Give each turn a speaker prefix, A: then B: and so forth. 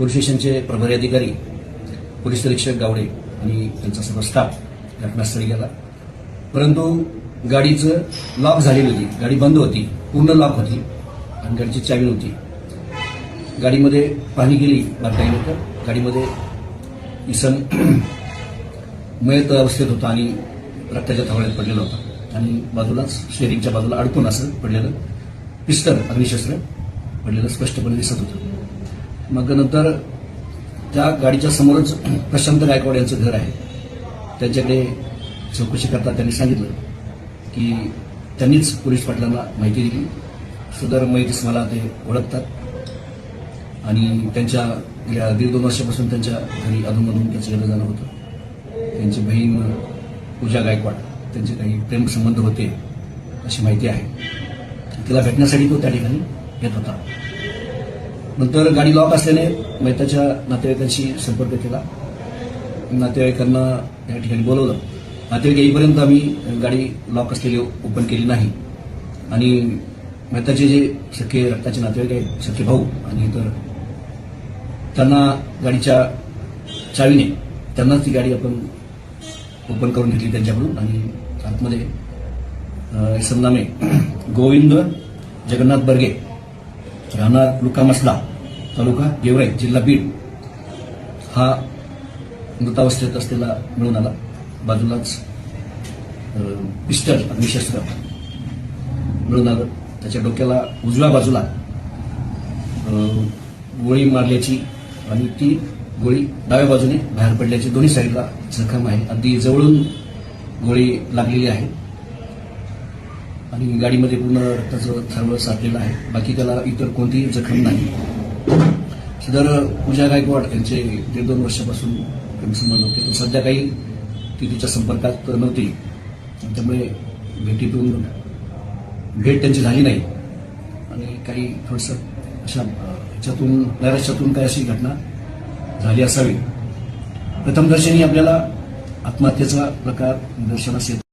A: Police स्टेशनचे प्रभारी अधिकारी पोलीस निरीक्षक गावडे आणि त्यांचा सर्व स्टाफ घटनास्थळी गेला. परंतु गाडीचं लॉक झालेली होती. गाडी बंद होती पूर्ण लॉक होती आणि गाडीची चावी नव्हती. गाडीमध्ये पाणी गेली बारकाईने तर गाडीमध्ये इसम मयत अवस्थेत होता आणि रक्ताच्या थवळ्यात पडलेला होता. आणि बाजूलाच शेअरिंगच्या बाजूला अडकून असं पडलेलं पिस्टल अग्निशस्त्र पडलेलं स्पष्टपणे दिसत होतं. मग नंतर त्या गाडीच्या समोरच प्रशांत गायकवाड यांचं घर आहे. त्यांच्याकडे चौकशी करता त्यांनी सांगितलं की त्यांनीच पोलीस पाटलांना माहिती दिली. सदर मैत्रीस मला ते ओळखतात. आणि त्यांच्या गेल्या दीड दोन वर्षापासून त्यांच्या घरी अधूनमधून त्यांचं येणं जाणं होतं. त्यांची बहीण पूजा गायकवाड त्यांचे काही प्रेमसंबंध होते अशी माहिती आहे. तिला भेटण्यासाठी तो त्या ठिकाणी येत होता. नंतर गाडी लॉक असल्याने मैताच्या नातेवाईकांशी संपर्क केला. नातेवाईकांना या ठिकाणी बोलवलं. नातेवाईक येईपर्यंत आम्ही गाडी लॉक असलेली ओपन केली नाही. आणि मेहताचे जे सख्खे रक्ताचे नातेवाईक आहेत सख्खे भाऊ आणि इतर त्यांना गाडीच्या चावीने त्यांनाच ती गाडी आपण ओपन करून घेतली त्यांच्याकडून आणि आतमध्ये अं, गोविंद जगन्नाथ बर्गे राहणार लुकामसला तालुका गेवराई जिल्हा बीड. हा मृतावस्थेत असलेला मिळून आला. बाजूलाच पिस्टल अग्निशस्त्र मिळून आलं. त्याच्या डोक्याला उजव्या बाजूला गोळी मारल्याची आणि ती गोळी डाव्या बाजूने बाहेर पडल्याची दोन्ही साईडला जखम आहे. अगदी जवळून गोळी लागलेली आहे. आणि गाडीमध्ये पूर्ण रक्ताचं थरवळ साठलेलं आहे. बाकी त्याला इतर कोणतीही जखम नाही. सदर पूजा गायकवाड यांचे दीड दोन वर्षापासून संबंध होते. पण सध्या काही ती तिच्या संपर्कात नव्हती. त्यामुळे भेटीतून भेट त्यांची झाली नाही. आणि काही थोडंसं अशा ह्याच्यातून नैराश्यातून काही अशी घटना झाली असावी. प्रथमदर्शनी आपल्याला आत्महत्येचा प्रकार दर्शनास येतो